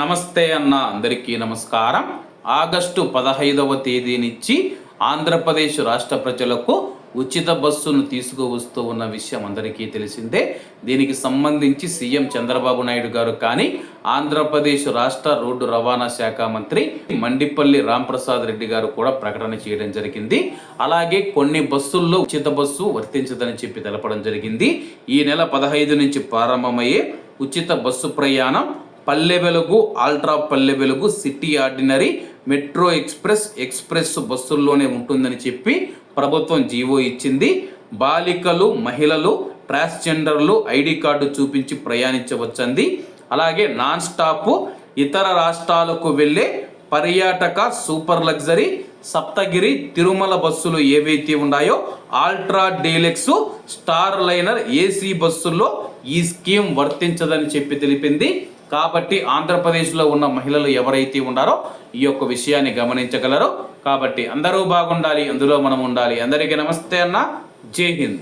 నమస్తే అన్న అందరికీ నమస్కారం. ఆగస్టు పదహైదవ తేదీ నుంచి ఆంధ్రప్రదేశ్ రాష్ట్ర ప్రజలకు ఉచిత బస్సును తీసుకువస్తూ ఉన్న విషయం అందరికీ తెలిసిందే. దీనికి సంబంధించి సీఎం చంద్రబాబు నాయుడు గారు కానీ ఆంధ్రప్రదేశ్ రాష్ట్ర రోడ్డు రవాణా శాఖ మంత్రి మండిపల్లి రాంప్రసాద్ రెడ్డి గారు కూడా ప్రకటన చేయడం జరిగింది. అలాగే కొన్ని బస్సుల్లో ఉచిత బస్సు వర్తించదని చెప్పి తెలపడం జరిగింది. ఈ నెల పదహైదు నుంచి ప్రారంభమయ్యే ఉచిత బస్సు ప్రయాణం Palle Velugu ultra Palle Velugu city ordinary metro express express బస్సుల్లోనే ఉంటుందని చెప్పి ప్రభుత్వం జీవో ఇచ్చింది. బాలికలు మహిళలు ట్రాన్స్జెండర్లు ఐడి కార్డు చూపించి ప్రయాణించవచ్చంది. అలాగే నాన్ స్టాప్ ఇతర రాష్ట్రాలకు వెళ్ళే పర్యాటక సూపర్ లగ్జరీ సప్తగిరి తిరుమల బస్సులు ఏవైతే ఉన్నాయో ultra deluxe star liner AC బస్సుల్లో ఈ స్కీమ్ వర్తించదని చెప్పి తెలిపింది. కాబట్టి ఆంధ్రప్రదేశ్లో ఉన్న మహిళలు ఎవరైతే ఉన్నారో ఈ యొక్క విషయాన్ని గమనించగలరో. కాబట్టి అందరూ బాగుండాలి అందులో మనం ఉండాలి అందరికీ నమస్తే అన్న. జై హింద్.